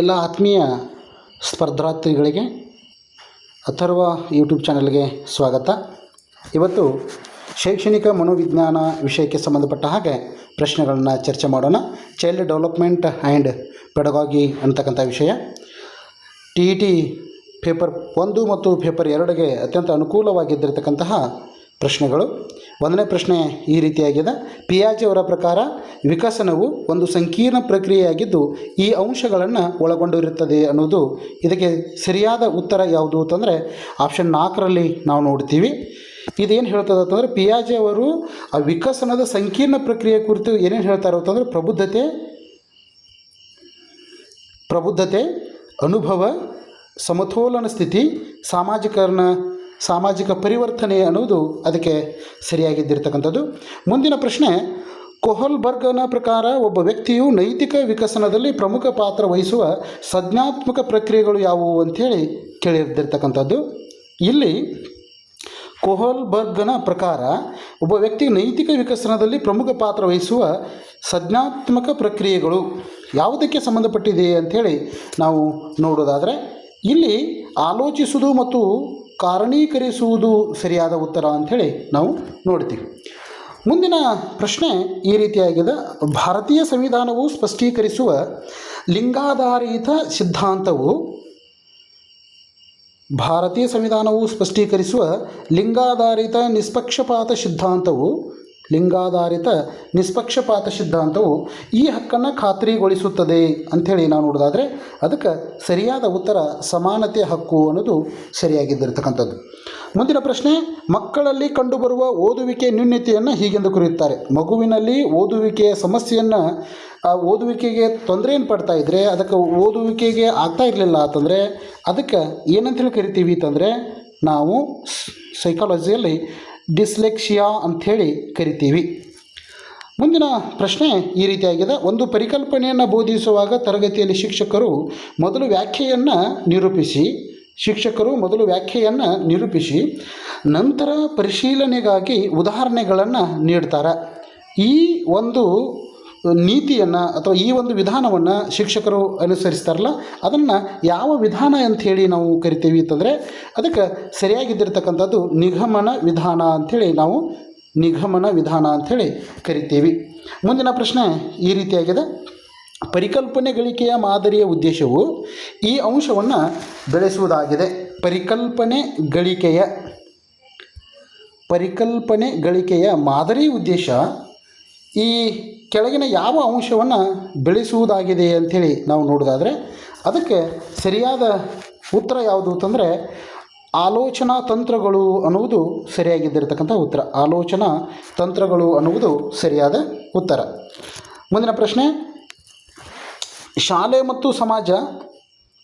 ಎಲ್ಲ ಆತ್ಮೀಯ ಸ್ಪರ್ಧಾರ್ಥಿಗಳಿಗೆ ಅಥರ್ವ ಯೂಟ್ಯೂಬ್ ಚಾನಲ್ಗೆ ಸ್ವಾಗತ. ಇವತ್ತು ಶೈಕ್ಷಣಿಕ ಮನೋವಿಜ್ಞಾನ ವಿಷಯಕ್ಕೆ ಸಂಬಂಧಪಟ್ಟ ಹಾಗೆ ಪ್ರಶ್ನೆಗಳನ್ನು ಚರ್ಚೆ ಮಾಡೋಣ. ಚೈಲ್ಡ್ ಡೆವಲಪ್ಮೆಂಟ್ ಆ್ಯಂಡ್ ಪೆಡಗಾಗಿ ಅಂತಕ್ಕಂಥ ವಿಷಯ. ಟಿ ಇ ಟಿ ಪೇಪರ್ ಒಂದು ಮತ್ತು ಪೇಪರ್ ಎರಡಿಗೆ ಅತ್ಯಂತ ಅನುಕೂಲವಾಗಿದ್ದಿರತಕ್ಕಂತಹ ಪ್ರಶ್ನೆಗಳು. ಒಂದನೇ ಪ್ರಶ್ನೆ ಈ ರೀತಿಯಾಗಿದೆ. ಪಿಯಾಜಿ ಅವರ ಪ್ರಕಾರ ವಿಕಸನವು ಒಂದು ಸಂಕೀರ್ಣ ಪ್ರಕ್ರಿಯೆಯಾಗಿದ್ದು ಈ ಅಂಶಗಳನ್ನು ಒಳಗೊಂಡಿರುತ್ತದೆ ಅನ್ನೋದು ಇದಕ್ಕೆ ಸರಿಯಾದ ಉತ್ತರ ಯಾವುದು ಅಂತಂದರೆ ಆಪ್ಷನ್ ನಾಲ್ಕರಲ್ಲಿ ನಾವು ನೋಡ್ತೀವಿ. ಇದೇನು ಹೇಳ್ತದೆ ಅಂತಂದರೆ ಪಿಯಾಜೆ ಅವರು ಆ ವಿಕಸನದ ಸಂಕೀರ್ಣ ಪ್ರಕ್ರಿಯೆ ಕುರಿತು ಏನೇನು ಹೇಳ್ತಾರೆ ಅಂತಂದರೆ ಪ್ರಬುದ್ಧತೆ ಪ್ರಬುದ್ಧತೆ, ಅನುಭವ, ಸಮತೋಲನ ಸ್ಥಿತಿ ಸಾಮಾಜಿಕರಣ ಸಾಮಾಜಿಕ ಪರಿವರ್ತನೆ ಅನ್ನೋದು ಅದಕ್ಕೆ ಸರಿಯಾಗಿದ್ದಿರ್ತಕ್ಕಂಥದ್ದು. ಮುಂದಿನ ಪ್ರಶ್ನೆ, ಕೊಹಲ್ಬರ್ಗನ ಪ್ರಕಾರ ಒಬ್ಬ ವ್ಯಕ್ತಿಯು ನೈತಿಕ ವಿಕಸನದಲ್ಲಿ ಪ್ರಮುಖ ಪಾತ್ರ ವಹಿಸುವ ಸಂಜ್ಞಾತ್ಮಕ ಪ್ರಕ್ರಿಯೆಗಳು ಯಾವುವು ಅಂಥೇಳಿ ಕೇಳಿರ್ದಿರ್ತಕ್ಕಂಥದ್ದು ಇಲ್ಲಿ ಕೊಹಲ್ಬರ್ಗನ ಪ್ರಕಾರ ಒಬ್ಬ ವ್ಯಕ್ತಿ ನೈತಿಕ ವಿಕಸನದಲ್ಲಿ ಪ್ರಮುಖ ಪಾತ್ರ ವಹಿಸುವ ಸಂಜ್ಞಾತ್ಮಕ ಪ್ರಕ್ರಿಯೆಗಳು ಯಾವುದಕ್ಕೆ ಸಂಬಂಧಪಟ್ಟಿದೆ ಅಂಥೇಳಿ ನಾವು ನೋಡೋದಾದರೆ, ಇಲ್ಲಿ ಆಲೋಚಿಸುವುದು ಮತ್ತು ಕಾರಣೀಕರಿಸುವುದು ಸರಿಯಾದ ಉತ್ತರ ಅಂಥೇಳಿ ನಾವು ನೋಡ್ತೀವಿ. ಮುಂದಿನ ಪ್ರಶ್ನೆ ಈ ರೀತಿಯಾಗಿದೆ. ಭಾರತೀಯ ಸಂವಿಧಾನವು ಸ್ಪಷ್ಟೀಕರಿಸುವ ಲಿಂಗಾಧಾರಿತ ಸಿದ್ಧಾಂತವು ಭಾರತೀಯ ಸಂವಿಧಾನವು ಸ್ಪಷ್ಟೀಕರಿಸುವ ಲಿಂಗಾಧಾರಿತ ನಿಷ್ಪಕ್ಷಪಾತ ಸಿದ್ಧಾಂತವು ಲಿಂಗಾಧಾರಿತ ನಿಷ್ಪಕ್ಷಪಾತ ಸಿದ್ಧಾಂತವು ಈ ಹಕ್ಕನ್ನು ಖಾತ್ರಿಗೊಳಿಸುತ್ತದೆ ಅಂಥೇಳಿ ನಾವು ನೋಡೋದಾದರೆ ಅದಕ್ಕೆ ಸರಿಯಾದ ಉತ್ತರ ಸಮಾನತೆ ಹಕ್ಕು ಅನ್ನೋದು ಸರಿಯಾಗಿದ್ದಿರತಕ್ಕಂಥದ್ದು. ಮುಂದಿನ ಪ್ರಶ್ನೆ, ಮಕ್ಕಳಲ್ಲಿ ಕಂಡುಬರುವ ಓದುವಿಕೆ ನ್ಯೂನ್ಯತೆಯನ್ನು ಹೀಗೆಂದು ಕುರಿಯುತ್ತಾರೆ. ಮಗುವಿನಲ್ಲಿ ಓದುವಿಕೆಯ ಸಮಸ್ಯೆಯನ್ನು, ಆ, ಓದುವಿಕೆಗೆ ತೊಂದರೆಯನ್ನು ಪಡ್ತಾ ಇದ್ದರೆ ಅದಕ್ಕೆ ಓದುವಿಕೆಗೆ ಆಗ್ತಾ ಇರಲಿಲ್ಲ ಅಂತಂದರೆ, ಅದಕ್ಕೆ ಏನಂತೇಳಿ ಕರಿತೀವಿ ಅಂತಂದರೆ, ನಾವು ಸೈಕಾಲಜಿಯಲ್ಲಿ ಡಿಸ್ಲೆಕ್ಸಿಯಾ ಅಂಥೇಳಿ ಕರಿತೀವಿ. ಮುಂದಿನ ಪ್ರಶ್ನೆ ಈ ರೀತಿಯಾಗಿದೆ. ಒಂದು ಪರಿಕಲ್ಪನೆಯನ್ನು ಬೋಧಿಸುವಾಗ ತರಗತಿಯಲ್ಲಿ ಶಿಕ್ಷಕರು ಮೊದಲು ವ್ಯಾಖ್ಯೆಯನ್ನು ನಿರೂಪಿಸಿ, ಶಿಕ್ಷಕರು ಮೊದಲು ವ್ಯಾಖ್ಯೆಯನ್ನು ನಿರೂಪಿಸಿ, ನಂತರ ಪರಿಶೀಲನೆಗಾಗಿ ಉದಾಹರಣೆಗಳನ್ನು ನೀಡ್ತಾರೆ. ಈ ಒಂದು ನೀತಿಯನ್ನು ಅಥವಾ ಈ ಒಂದು ವಿಧಾನವನ್ನು ಶಿಕ್ಷಕರು ಅನುಸರಿಸ್ತಾರಲ್ಲ, ಅದನ್ನು ಯಾವ ವಿಧಾನ ಅಂಥೇಳಿ ನಾವು ಕರಿತೀವಿ ಅಂತಂದರೆ, ಅದಕ್ಕೆ ಸರಿಯಾಗಿದ್ದಿರ್ತಕ್ಕಂಥದ್ದು ನಿಗಮನ ವಿಧಾನ ಅಂಥೇಳಿ ನಾವು ನಿಗಮನ ವಿಧಾನ ಅಂಥೇಳಿ ಕರಿತೀವಿ. ಮುಂದಿನ ಪ್ರಶ್ನೆ ಈ ರೀತಿಯಾಗಿದೆ. ಪರಿಕಲ್ಪನೆ ಗಳಿಕೆಯ ಮಾದರಿಯ ಉದ್ದೇಶವು ಈ ಅಂಶವನ್ನು ಬೆಳೆಸುವುದಾಗಿದೆ. ಪರಿಕಲ್ಪನೆ ಗಳಿಕೆಯ ಪರಿಕಲ್ಪನೆ ಗಳಿಕೆಯ ಮಾದರಿ ಉದ್ದೇಶ ಈ ಕೆಳಗಿನ ಯಾವ ಅಂಶವನ್ನು ಬೆಳೆಸುವುದಾಗಿದೆ ಅಂಥೇಳಿ ನಾವು ನೋಡೋದಾದರೆ ಅದಕ್ಕೆ ಸರಿಯಾದ ಉತ್ತರ ಯಾವುದು ಅಂತಂದರೆ ಆಲೋಚನಾ ತಂತ್ರಗಳು ಅನ್ನುವುದು ಸರಿಯಾಗಿದ್ದಿರತಕ್ಕಂಥ ಉತ್ತರ. ಆಲೋಚನಾ ತಂತ್ರಗಳು ಅನ್ನುವುದು ಸರಿಯಾದ ಉತ್ತರ. ಮುಂದಿನ ಪ್ರಶ್ನೆ, ಶಾಲೆ ಮತ್ತು ಸಮಾಜ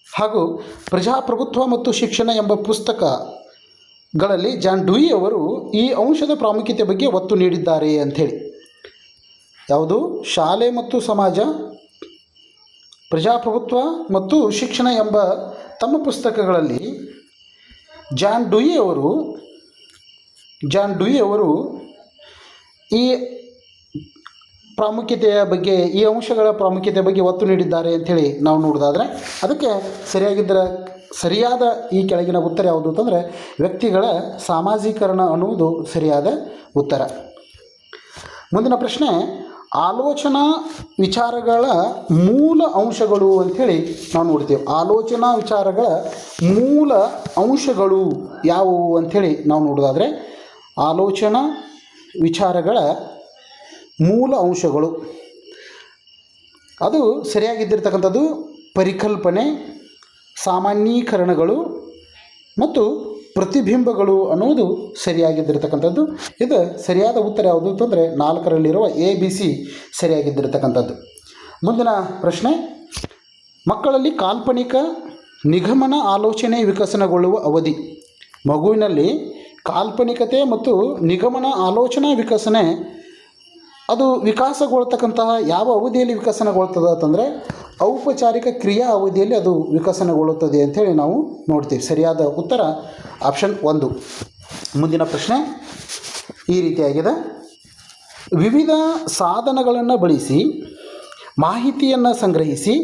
ಹಾಗೂ ಪ್ರಜಾಪ್ರಭುತ್ವ ಮತ್ತು ಶಿಕ್ಷಣ ಎಂಬ ಪುಸ್ತಕಗಳಲ್ಲಿ ಜಾನ್ ಡೂಯಿ ಅವರು ಈ ಅಂಶದ ಪ್ರಾಮುಖ್ಯತೆ ಬಗ್ಗೆ ಒತ್ತು ನೀಡಿದ್ದಾರೆ ಅಂಥೇಳಿ ಯಾವುದು? ಶಾಲೆ ಮತ್ತು ಸಮಾಜ, ಪ್ರಜಾಪ್ರಭುತ್ವ ಮತ್ತು ಶಿಕ್ಷಣ ಎಂಬ ತಮ್ಮ ಪುಸ್ತಕಗಳಲ್ಲಿ ಜಾನ್ ಡುಯಿ ಅವರು, ಜಾನ್ ಡುಯಿ ಅವರು ಈ ಪ್ರಾಮುಖ್ಯತೆಯ ಬಗ್ಗೆ, ಈ ಅಂಶಗಳ ಪ್ರಾಮುಖ್ಯತೆ ಬಗ್ಗೆ ಒತ್ತು ನೀಡಿದ್ದಾರೆ ಅಂಥೇಳಿ ನಾವು ನೋಡೋದಾದರೆ ಅದಕ್ಕೆ ಸರಿಯಾಗಿದ್ದರೆ, ಸರಿಯಾದ ಈ ಕೆಳಗಿನ ಉತ್ತರ ಯಾವುದು ಅಂತಂದರೆ, ವ್ಯಕ್ತಿಗಳ ಸಾಮಾಜೀಕರಣ ಅನ್ನುವುದು ಸರಿಯಾದ ಉತ್ತರ. ಮುಂದಿನ ಪ್ರಶ್ನೆ ಆಲೋಚನಾ ವಿಚಾರಗಳ ಮೂಲ ಅಂಶಗಳು ಅಂಥೇಳಿ ನಾವು ನೋಡ್ತೇವೆ. ಆಲೋಚನಾ ವಿಚಾರಗಳ ಮೂಲ ಅಂಶಗಳು ಯಾವುವು ಅಂಥೇಳಿ ನಾವು ನೋಡೋದಾದರೆ ಆಲೋಚನಾ ವಿಚಾರಗಳ ಮೂಲ ಅಂಶಗಳು. ಅದು ಸರಿಯಾಗಿದ್ದಿರ್ತಕ್ಕಂಥದ್ದು ಪರಿಕಲ್ಪನೆ, ಸಾಮಾನ್ಯೀಕರಣಗಳು ಮತ್ತು ಪ್ರತಿಬಿಂಬಗಳು ಅನ್ನುವುದು ಸರಿಯಾಗಿದ್ದಿರತಕ್ಕಂಥದ್ದು. ಇದು ಸರಿಯಾದ ಉತ್ತರ ಯಾವುದು ಅಂತಂದರೆ ನಾಲ್ಕರಲ್ಲಿರುವ ಎ ಬಿ ಸಿ ಸರಿಯಾಗಿದ್ದಿರತಕ್ಕಂಥದ್ದು. ಮುಂದಿನ ಪ್ರಶ್ನೆ, ಮಕ್ಕಳಲ್ಲಿ ಕಾಲ್ಪನಿಕ ನಿಗಮನ ಆಲೋಚನೆ ವಿಕಸನಗೊಳ್ಳುವ ಅವಧಿ. ಮಗುವಿನಲ್ಲಿ ಕಾಲ್ಪನಿಕತೆ ಮತ್ತು ನಿಗಮನ ಆಲೋಚನಾ ವಿಕಸನೆ, ಅದು ವಿಕಾಸಗೊಳ್ತಕ್ಕಂತಹ ಯಾವ ಅವಧಿಯಲ್ಲಿ ವಿಕಸನಗೊಳ್ತದೆ ಅಂತಂದರೆ ಔಪಚಾರಿಕ ಕ್ರಿಯಾ ಅವಧಿಯಲ್ಲಿ ಅದು ವಿಕಸನಗೊಳ್ಳುತ್ತದೆ ಅಂಥೇಳಿ ನಾವು ನೋಡ್ತೀವಿ. ಸರಿಯಾದ ಉತ್ತರ ಆಪ್ಷನ್ ಒಂದು. ಮುಂದಿನ ಪ್ರಶ್ನೆ ಈ ರೀತಿಯಾಗಿದೆ. ವಿವಿಧ ಸಾಧನಗಳನ್ನು ಬಳಸಿ, ಮಾಹಿತಿಯನ್ನು ಸಂಗ್ರಹಿಸಿ,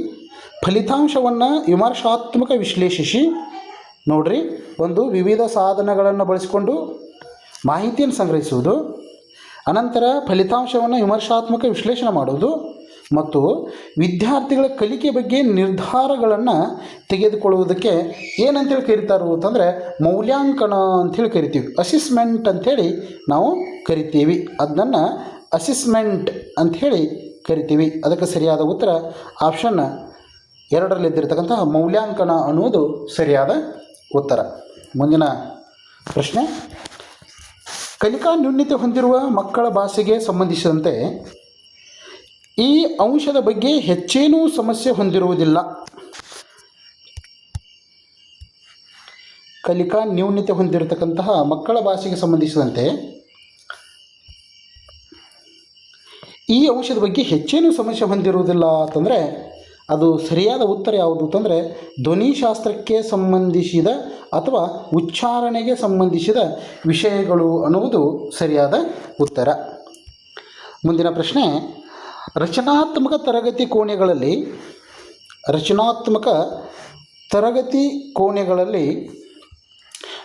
ಫಲಿತಾಂಶವನ್ನು ವಿಮರ್ಶಾತ್ಮಕ ವಿಶ್ಲೇಷಿಸಿ, ನೋಡ್ರಿ, ಒಂದು ವಿವಿಧ ಸಾಧನಗಳನ್ನು ಬಳಸಿಕೊಂಡು ಮಾಹಿತಿಯನ್ನು ಸಂಗ್ರಹಿಸುವುದು, ಅನಂತರ ಫಲಿತಾಂಶವನ್ನು ವಿಮರ್ಶಾತ್ಮಕ ವಿಶ್ಲೇಷಣೆ ಮಾಡುವುದು ಮತ್ತು ವಿದ್ಯಾರ್ಥಿಗಳ ಕಲಿಕೆ ಬಗ್ಗೆ ನಿರ್ಧಾರಗಳನ್ನು ತೆಗೆದುಕೊಳ್ಳುವುದಕ್ಕೆ ಏನಂತೇಳಿ ಕರೀತಾರೋ ಅಂತಂದರೆ ಮೌಲ್ಯಾಂಕನ ಅಂಥೇಳಿ ಕರಿತೀವಿ. ಅಸಿಸ್ಮೆಂಟ್ ಅಂಥೇಳಿ ನಾವು ಕರಿತೀವಿ. ಅದನ್ನು ಅಸಿಸ್ಮೆಂಟ್ ಅಂಥೇಳಿ ಕರಿತೀವಿ. ಅದಕ್ಕೆ ಸರಿಯಾದ ಉತ್ತರ ಆಪ್ಷನ್ ಎರಡರಲ್ಲಿದ್ದಿರತಕ್ಕಂತಹ ಮೌಲ್ಯಾಂಕನ ಅನ್ನುವುದು ಸರಿಯಾದ ಉತ್ತರ. ಮುಂದಿನ ಪ್ರಶ್ನೆ. ಕಲಿಕಾ ನ್ಯೂನ್ಯತೆ ಹೊಂದಿರುವ ಮಕ್ಕಳ ಭಾಷೆಗೆ ಸಂಬಂಧಿಸಿದಂತೆ ಈ ಅಂಶದ ಬಗ್ಗೆ ಹೆಚ್ಚೇನೂ ಸಮಸ್ಯೆ ಹೊಂದಿರುವುದಿಲ್ಲ. ಕಲಿಕಾ ನ್ಯೂನ್ಯತೆ ಹೊಂದಿರತಕ್ಕಂತಹ ಮಕ್ಕಳ ಭಾಷೆಗೆ ಸಂಬಂಧಿಸಿದಂತೆ ಈ ಅಂಶದ ಬಗ್ಗೆ ಹೆಚ್ಚೇನು ಸಮಸ್ಯೆ ಹೊಂದಿರುವುದಿಲ್ಲ ಅಂತಂದರೆ ಅದು ಸರಿಯಾದ ಉತ್ತರ ಯಾವುದು ಅಂತಂದರೆ ಧ್ವನಿಶಾಸ್ತ್ರಕ್ಕೆ ಸಂಬಂಧಿಸಿದ ಅಥವಾ ಉಚ್ಚಾರಣೆಗೆ ಸಂಬಂಧಿಸಿದ ವಿಷಯಗಳು ಅನ್ನುವುದು ಸರಿಯಾದ ಉತ್ತರ. ಮುಂದಿನ ಪ್ರಶ್ನೆ ರಚನಾತ್ಮಕ ತರಗತಿ ಕೋಣೆಗಳಲ್ಲಿ, ರಚನಾತ್ಮಕ ತರಗತಿ ಕೋಣೆಗಳಲ್ಲಿ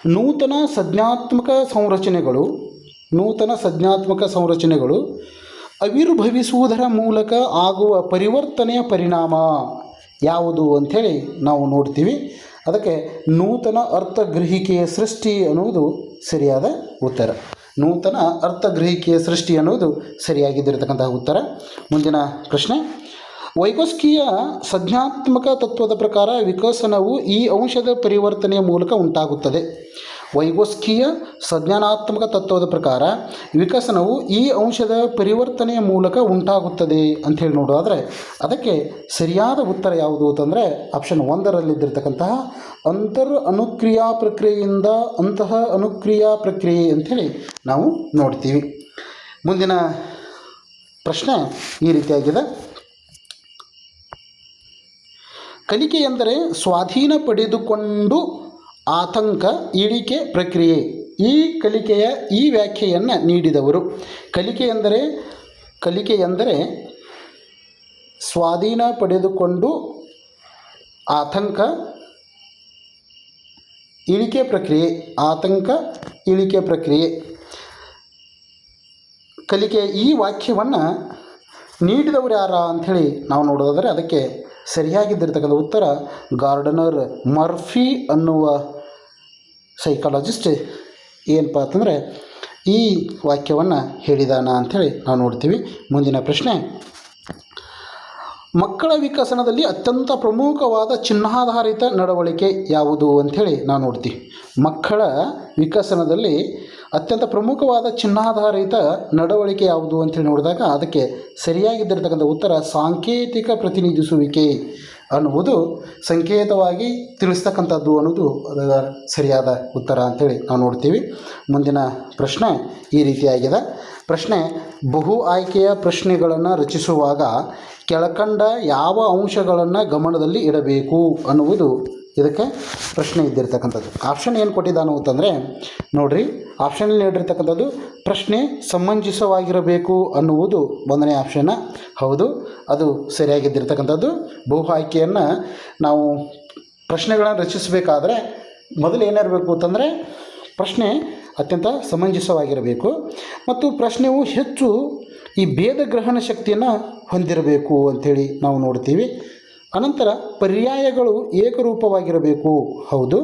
ನೂತನ ಸಂಜ್ಞಾತ್ಮಕ ಸಂರಚನೆಗಳು, ನೂತನ ಸಂಜ್ಞಾತ್ಮಕ ಸಂರಚನೆಗಳು ಅವಿರ್ಭವಿಸುವುದರ ಮೂಲಕ ಆಗುವ ಪರಿವರ್ತನೆಯ ಪರಿಣಾಮ ಯಾವುದು ಅಂಥೇಳಿ ನಾವು ನೋಡ್ತೀವಿ. ಅದಕ್ಕೆ ನೂತನ ಅರ್ಥಗ್ರಹಿಕೆಯ ಸೃಷ್ಟಿ ಅನ್ನುವುದು ಸರಿಯಾದ ಉತ್ತರ. ನೂತನ ಅರ್ಥಗ್ರಹಿಕೆಯ ಸೃಷ್ಟಿ ಅನ್ನುವುದು ಸರಿಯಾಗಿದ್ದಿರತಕ್ಕಂತಹ ಉತ್ತರ. ಮುಂದಿನ ಪ್ರಶ್ನೆ. ವೈಗೋಸ್ಕಿಯ ಸಂಜ್ಞಾತ್ಮಕ ತತ್ವದ ಪ್ರಕಾರ ವಿಕಸನವು ಈ ಅಂಶದ ಪರಿವರ್ತನೆಯ ಮೂಲಕ ಉಂಟಾಗುತ್ತದೆ. ವೈಗೋಸ್ಕಿಯ ಸಂಜ್ಞಾನಾತ್ಮಕ ತತ್ವದ ಪ್ರಕಾರ ವಿಕಸನವು ಈ ಅಂಶದ ಪರಿವರ್ತನೆಯ ಮೂಲಕ ಉಂಟಾಗುತ್ತದೆ ಅಂಥೇಳಿ ನೋಡೋದಾದರೆ ಅದಕ್ಕೆ ಸರಿಯಾದ ಉತ್ತರ ಯಾವುದು ಅಂತಂದರೆ ಆಪ್ಷನ್ ಒಂದರಲ್ಲಿದ್ದಿರತಕ್ಕಂತಹ ಅಂತರ್ ಅನುಕ್ರಿಯಾ ಪ್ರಕ್ರಿಯೆಯಿಂದ ಅಂತಹ ಅನುಕ್ರಿಯಾ ಪ್ರಕ್ರಿಯೆ ಅಂಥೇಳಿ ನಾವು ನೋಡ್ತೀವಿ. ಮುಂದಿನ ಪ್ರಶ್ನೆ ಈ ರೀತಿಯಾಗಿದೆ. ಕಲಿಕೆ ಎಂದರೆ ಸ್ವಾಧೀನ ಪಡೆದುಕೊಂಡು ಆತಂಕ ಇಳಿಕೆ ಪ್ರಕ್ರಿಯೆ. ಈ ಕಲಿಕೆಯ ಈ ವ್ಯಾಖ್ಯೆಯನ್ನು ನೀಡಿದವರು. ಕಲಿಕೆ ಎಂದರೆ ಕಲಿಕೆ ಎಂದರೆ ಸ್ವಾಧೀನ ಪಡೆದುಕೊಂಡು ಆತಂಕ ಇಳಿಕೆ ಪ್ರಕ್ರಿಯೆ, ಆತಂಕ ಇಳಿಕೆ ಪ್ರಕ್ರಿಯೆ. ಕಲಿಕೆ ಈ ವಾಕ್ಯವನ್ನು ನೀಡಿದವರು ಯಾರ ಅಂಥೇಳಿ ನಾವು ನೋಡೋದಾದರೆ ಅದಕ್ಕೆ ಸರಿಯಾಗಿದ್ದಿರ್ತಕ್ಕಂಥ ಉತ್ತರ ಗಾರ್ಡನರ್ ಮರ್ಫಿ ಅನ್ನುವ ಸೈಕಾಲಜಿಸ್ಟ್ ಏನಪ್ಪ ಅಂತಂದರೆ ಈ ವಾಕ್ಯವನ್ನು ಹೇಳಿದಾನ ಅಂಥೇಳಿ ನಾವು ನೋಡ್ತೀವಿ. ಮುಂದಿನ ಪ್ರಶ್ನೆ. ಮಕ್ಕಳ ವಿಕಸನದಲ್ಲಿ ಅತ್ಯಂತ ಪ್ರಮುಖವಾದ ಚಿಹ್ನಾಧಾರಿತ ನಡವಳಿಕೆ ಯಾವುದು ಅಂಥೇಳಿ ನಾವು ನೋಡ್ತೀವಿ ಮಕ್ಕಳ ವಿಕಸನದಲ್ಲಿ ಅತ್ಯಂತ ಪ್ರಮುಖವಾದ ಚಿಹ್ನಾಧಾರಿತ ನಡವಳಿಕೆ ಯಾವುದು ಅಂತೇಳಿ ನೋಡಿದಾಗ ಅದಕ್ಕೆ ಸರಿಯಾಗಿದ್ದಿರತಕ್ಕಂಥ ಉತ್ತರ ಸಾಂಕೇತಿಕ ಪ್ರತಿನಿಧಿಸುವಿಕೆ ಅನ್ನುವುದು ಸಂಕೇತವಾಗಿ ತಿಳಿಸ್ತಕ್ಕಂಥದ್ದು ಅನ್ನೋದು ಅದರ ಸರಿಯಾದ ಉತ್ತರ ಅಂಥೇಳಿ ನಾವು ನೋಡ್ತೀವಿ. ಮುಂದಿನ ಪ್ರಶ್ನೆ ಈ ರೀತಿಯಾಗಿದೆ. ಪ್ರಶ್ನೆ ಬಹು ಆಯ್ಕೆಯ ಪ್ರಶ್ನೆಗಳನ್ನು ರಚಿಸುವಾಗ ಕೆಳಕಂಡ ಯಾವ ಅಂಶಗಳನ್ನು ಗಮನದಲ್ಲಿ ಇಡಬೇಕು ಅನ್ನುವುದು ಇದಕ್ಕೆ ಪ್ರಶ್ನೆ ಇದ್ದಿರ್ತಕ್ಕಂಥದ್ದು. ಆಪ್ಷನ್ ಏನು ಕೊಟ್ಟಿದ್ದಾನು ಅಂತಂದರೆ, ನೋಡಿರಿ ಆಪ್ಷನಲ್ಲಿ ನೀಡಿರ್ತಕ್ಕಂಥದ್ದು ಪ್ರಶ್ನೆ ಸಮಂಜಸವಾಗಿರಬೇಕು ಅನ್ನುವುದು ಒಂದನೇ ಆಪ್ಷನ್ನ ಹೌದು, ಅದು ಸರಿಯಾಗಿದ್ದಿರ್ತಕ್ಕಂಥದ್ದು ಬಹು ಆಯ್ಕೆಯನ್ನು ನಾವು ಪ್ರಶ್ನೆಗಳನ್ನು ರಚಿಸಬೇಕಾದ್ರೆ ಮೊದಲು ಏನಿರಬೇಕು ಅಂತಂದರೆ, ಪ್ರಶ್ನೆ ಅತ್ಯಂತ ಸಮಂಜಸವಾಗಿರಬೇಕು. ಮತ್ತು ಪ್ರಶ್ನೆಯು ಹೆಚ್ಚು ಈ ಭೇದ ಗ್ರಹಣ ಶಕ್ತಿಯನ್ನು ಹೊಂದಿರಬೇಕು ಅಂಥೇಳಿ ನಾವು ನೋಡ್ತೀವಿ. ಅನಂತರ ಪರ್ಯಾಯಗಳು ಏಕರೂಪವಾಗಿರಬೇಕು. ಹೌದು.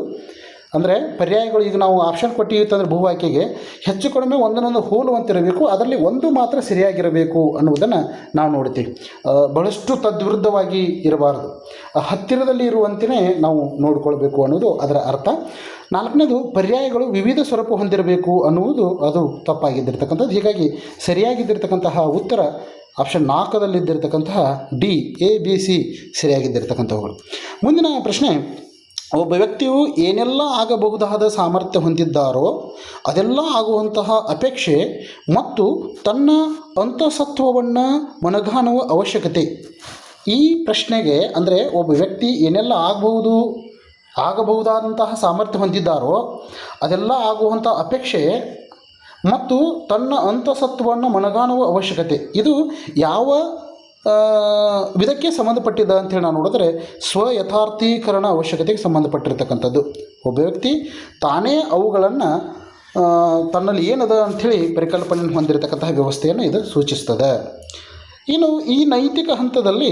ಅಂದರೆ ಪರ್ಯಾಯಗಳು ಈಗ ನಾವು ಆಪ್ಷನ್ ಕೊಟ್ಟಿತ್ತಂದ್ರೆ ಭೂ ಆಯ್ಕೆಗೆ ಹೆಚ್ಚು ಕಡಿಮೆ ಒಂದನ್ನೊಂದು ಹೋಲುವಂತಿರಬೇಕು. ಅದರಲ್ಲಿ ಒಂದು ಮಾತ್ರ ಸರಿಯಾಗಿರಬೇಕು ಅನ್ನುವುದನ್ನು ನಾವು ನೋಡ್ತೀವಿ. ಬಹಳಷ್ಟು ತದ್ವಿರುದ್ಧವಾಗಿ ಇರಬಾರದು. ಹತ್ತಿರದಲ್ಲಿ ಇರುವಂತೆಯೇ ನಾವು ನೋಡಿಕೊಳ್ಬೇಕು ಅನ್ನೋದು ಅದರ ಅರ್ಥ. ನಾಲ್ಕನೇದು, ಪರ್ಯಾಯಗಳು ವಿವಿಧ ಸ್ವರೂಪ ಹೊಂದಿರಬೇಕು ಅನ್ನುವುದು ಅದು ತಪ್ಪಾಗಿದ್ದಿರ್ತಕ್ಕಂಥದ್ದು. ಹೀಗಾಗಿ ಸರಿಯಾಗಿದ್ದಿರ್ತಕ್ಕಂತಹ ಉತ್ತರ ಆಪ್ಷನ್ ನಾಲ್ಕದಲ್ಲಿದ್ದಿರ್ತಕ್ಕಂತಹ ಡಿ ಎ ಬಿ ಸಿ ಸರಿಯಾಗಿದ್ದಿರ್ತಕ್ಕಂಥವುಗಳು. ಮುಂದಿನ ಪ್ರಶ್ನೆ, ಒಬ್ಬ ವ್ಯಕ್ತಿಯು ಏನೆಲ್ಲ ಆಗಬಹುದಾದ ಸಾಮರ್ಥ್ಯ ಹೊಂದಿದ್ದಾರೋ ಅದೆಲ್ಲ ಆಗುವಂತಹ ಅಪೇಕ್ಷೆ ಮತ್ತು ತನ್ನ ಅಂತಸತ್ವವನ್ನು ಮನಗಾಣುವ ಅವಶ್ಯಕತೆ. ಈ ಪ್ರಶ್ನೆಗೆ ಅಂದರೆ ಒಬ್ಬ ವ್ಯಕ್ತಿ ಏನೆಲ್ಲ ಆಗಬಹುದು ಆಗಬಹುದಾದಂತಹ ಸಾಮರ್ಥ್ಯ ಹೊಂದಿದ್ದಾರೋ ಅದೆಲ್ಲ ಆಗುವಂಥ ಅಪೇಕ್ಷೆ ಮತ್ತು ತನ್ನ ಅಂತಸತ್ವವನ್ನು ಮನಗಾಣುವ ಅವಶ್ಯಕತೆ. ಇದು ಯಾವ ವಿಧಕ್ಕೆ ಸಂಬಂಧಪಟ್ಟಿದ್ದ ಅಂತೇಳಿ ನಾವು ನೋಡಿದ್ರೆ ಸ್ವಯಥಾರ್ಥೀಕರಣ ಅವಶ್ಯಕತೆಗೆ ಸಂಬಂಧಪಟ್ಟಿರ್ತಕ್ಕಂಥದ್ದು. ಒಬ್ಬ ವ್ಯಕ್ತಿ ತಾನೇ ಅವುಗಳನ್ನು ತನ್ನಲ್ಲಿ ಏನದ ಅಂಥೇಳಿ ಪರಿಕಲ್ಪನೆ ಹೊಂದಿರತಕ್ಕಂತಹ ವ್ಯವಸ್ಥೆಯನ್ನು ಇದು ಸೂಚಿಸ್ತದೆ. ಇನ್ನು ಈ ನೈತಿಕ ಹಂತದಲ್ಲಿ